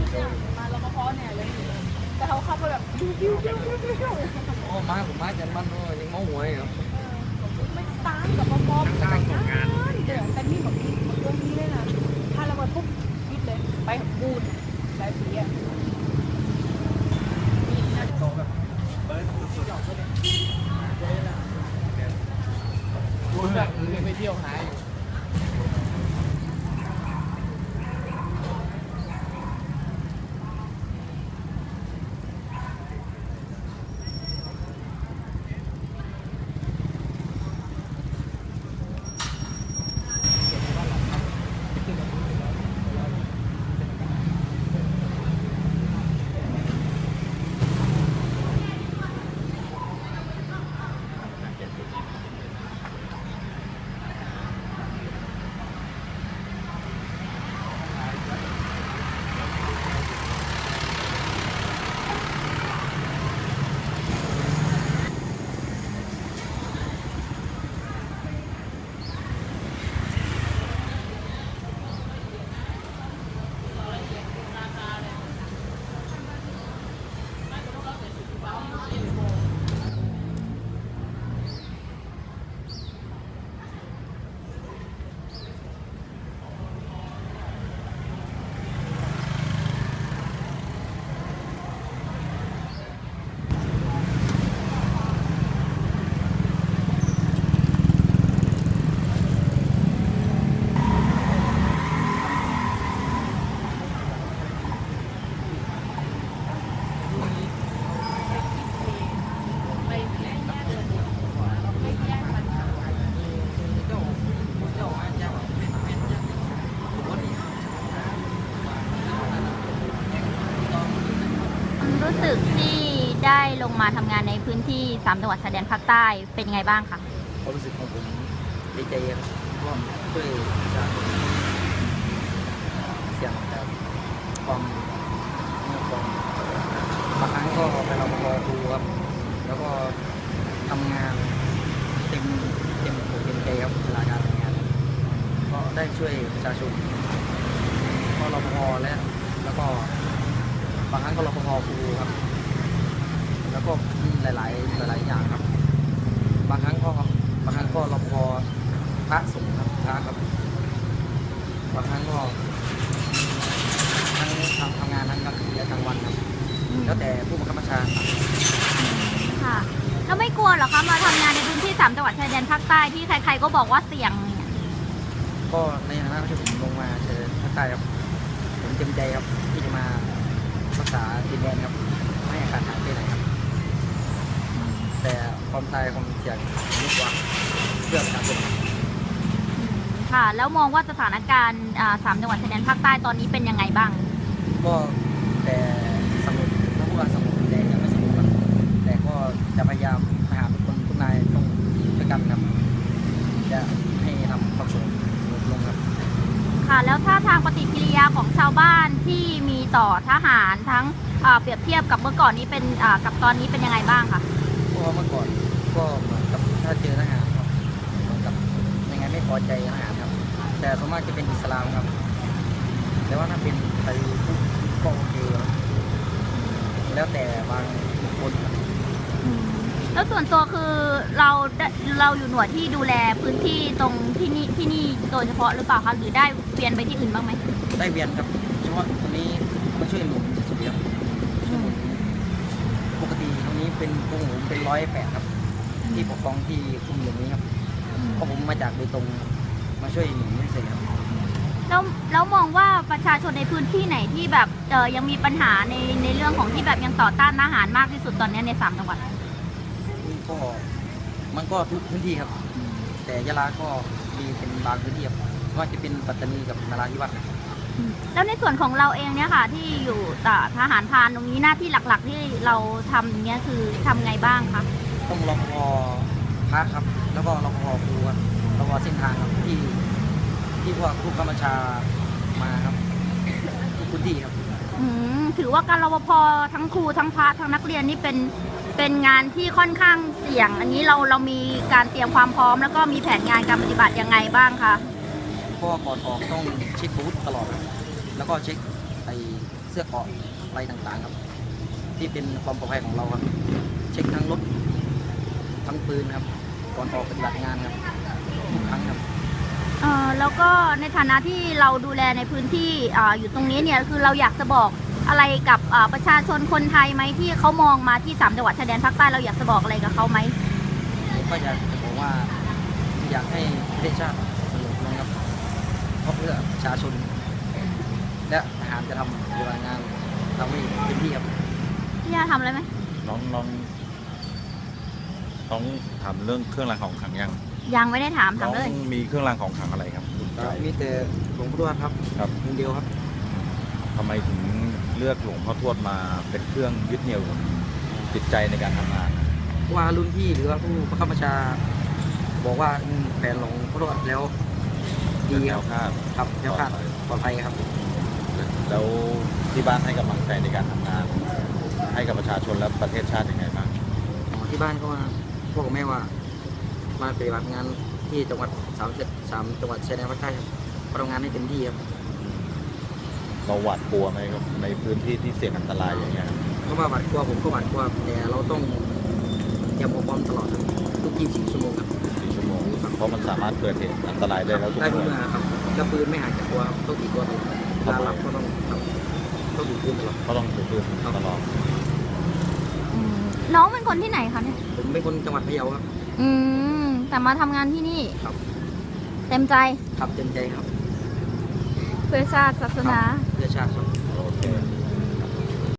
สงสัยที่เนี่ยมารปภเนี่ยเลยแต่เขาเข้าไปแบบยิ้วยิ้วยิ้วยิ้วยิ้วโอ้มาผมมาจากบ้านโน้นยังเมาหวยครับไม่ตามกับปภเดี๋ยวแต่นี่แบบเรื่องนี้เลยนะถ้าเราไปปุ๊บคิดเลยไปบูด สึกที่ได้ลงมาทำงานในพื้นที่สามจังหวัดชายแดนภาคใต้เป็นยังไงบ้างคะความรู้สึกของผมดีใจครับว่าช่วยประชาชนเสี่ยงจากความเมื่อก่นบางครั้งก็ไปรปภครูครับ แล้วก็ทำงานเต็มเต็มอกเต็มใจครับเวลาการทำงาน ก็ได้ช่วยประชาชนก็รปภและแล้วก็ บางครั้งก็รปภครูครับ แล้วก็หลายๆหลายๆอย่างครับ บางครั้งก็บางครั้งก็รปภพระสงฆ์ครับพระครับ บางครั้งก็ทั้งทำทำงานทั้งกลางคืนและกลางวันครับ แล้วแต่ผู้บังคับบัญชาสั่งค่ะแล้วไม่กลัวเหรอคะมาทำงานในพื้นที่สามจังหวัดชายแดนภาคใต้ที่ใครๆก็บอกว่าเสี่ยงเนี่ยก็ในฐานะที่ผมลงมาเจอภาคใต้ครับผมเต็มใจครับที่จะมา รักษาดินแดนครับ ไม่ให้ขาดหายไปไหนครับ แต่ความตายความเสี่ยงยิ่งกว่าเพื่อประชาชนครับค่ะ แล้วมองว่าสถานการณ์อ่าสามจังหวัดชายแดนภาคใต้ตอนนี้เป็นยังไงบ้าง ก็แต่สงบถ้าพูดว่าสงบแต่ยังไม่สงบครับแต่ก็จะพยายามทหารทุกคนทุกนายต้องช่วยกันครับ จะให้ทำความสงบสงบลงครับ ค่ะ แล้วถ้าทางปฏิกิ ริยาของชาวบ้านที่มีต่อทหารทั้งอ่าเปรียบเทียบกับเมื่อก่อนนี้เป็นอ่ากับตอนนี้เป็นยังไงบ้างคะเพราะว่าเมื่อก่อนก็เหมือนกับถ้าเจอทหารครับเหมือนกับยังไงไม่พอใจทหารครับ แต่ส่วนมากจะเป็นอิสลามครับ แต่ว่าถ้าเป็นไทยพุทธก็โอเคครับแล้วแต่บางคนครับ แล้วส่วนตัวคือเราได้เราอยู่หน่วยที่ดูแลพื้นที่ตรงที่นี่ที่นี่โดยเฉพาะหรือเปล่าคะหรือได้เวียนไปที่อื่นบ้างไหมได้เวียนครับเฉพาะตรงนี้มาช่วยหนุนเดียวช่วยหนุนปกติตรงนี้เป็นพวกผมเป็นร้อยแปดครับ ที่ปกครองที่คุมอยู่นี้ครับเพราะผมมาจากโดยตรงมาช่วยหนุนเฉยๆครับแล้วแล้วมองว่าประชาชนในพื้นที่ไหนที่แบบเออยังมีปัญหาในในเรื่องของที่แบบยังต่อต้านทหารมากที่สุดตอนเนี้ยในสามจังหวัด ก็มันก็ทุกพื้นที่ครับแแต่ยะลาก็มีเป็นบางพื้นที่ครับว่าจะเป็นปัตตานีกับนราธิวาสครับแล้วในส่วนของเราเองเนี่ยค่ะ ที่อยู่ต่อทหารพรานตรงนี้หน้าที่หลักๆ ที่เราทำอย่างเงี้ยคือทำไงบ้างคะต้องรอพอพักครับ แล้วก็รอพอครูครับรอพอเส้นทางครับที่ที่พวกผู้กำบัญชามาครับทุกพื้นที่ครับ อืมถือว่าการรปภทั้งครูทั้งพระทั้งนักเรียนนี่เป็น เป็นงานที่ค่อนข้างเสี่ยง อันนี้เราเรามีการเตรียมความพร้อม แล้วก็มีแผนงานการปฏิบัติยังไงบ้างคะเพราะว่าก่อนออกต้องเช็คบูธตลอดครับแล้วก็เช็คไอเสื้อเกราะอะไรต่างๆครับ ที่เป็นความปลอดภัยของเราครับ เช็คทั้งรถทั้งปืนครับ ก่อนออกปฏิบัติงานครับทุกครั้งครับเอ่อแล้วก็ในฐานะที่เราดูแลในพื้นที่อ่าอยู่ตรงนี้เนี่ยคือเราอยากจะบอก อะไรกับอ่าประชาชนคนไทยไหมที่เขามองมาที่สามจังหวัดชายแดนภาคใต้เราอยากจะบอกอะไรกับเขาไหมผมก็อยากจะบอกว่าอยากให้ประเทศชาติสงบลงครับเพราะเพื่อประชาชน และทหารจะทำปฏิบัติงานทำให้เต็มที่ครับพี่ยาทำอะไรไหมน้องน้องน้องถามเรื่องเครื่องรางของขลังยังยังไม่ได้ถามน้ถาอมงเลย มีเครื่องรางของขลังอะไรครับคุณใจมีแต่หลวงพ่อทวดครับครับองค์เดียวครับทำไมถึง เลือกหลวงพ่อทวดมาเป็นเครื่องยึดเหนี่ยวจิตใจในการทำงานเพราะว่ารุ่นพี่หรือว่าผู้บังคับบัญชา บอกว่าอืมแผนหลวงพ่อทวดแล้วดีแนควรับคาดครับแล้วคาดปลอดภัยครับ แล้วที่บ้านให้กำลังใจในการทำงาน ให้กับประชาชนและประเทศชาติยังไงบ้างอ๋อที่บ้านก็มาพ่อกับแม่ว่ามาปฏิบัติงานที่จังหวัดสามสามจังหวัดชายแดนภาคใต้ครับทำงานให้เต็มที่ครับ เราหวาดกลัวไหมครับในพื้นที่ที่เสี่ยงอันตรายอย่างเงี้ยครับเพราะว่าหวาดกลัวผมก็หวาดกลัวแต่เราต้องเตรียมอุปกรณ์ตลอดครับทุก24ชั่วโมงครับสี่ชั่วโมงเพราะมันสามารถเกิดเหตุอันตรายได้แล้วทุกได้ทุกเมื่อเมื่อครับแล้วปืนไม่ห่างจากตัวครับต้องติดตัวตลอดเวลารับก็ต้องครับต้องถือปืนตลอดก็ต้องถือปืนตลอดอืมน้องเป็นคนที่ไหนคะเนี่ยผมเป็นคนจังหวัดพะเยาครับ อืม แต่มาทำงานที่นี่ ครับ เต็มใจ ครับเต็มใจครับ เพื่อชาติศาสนา เพื่อชาติครับโอเค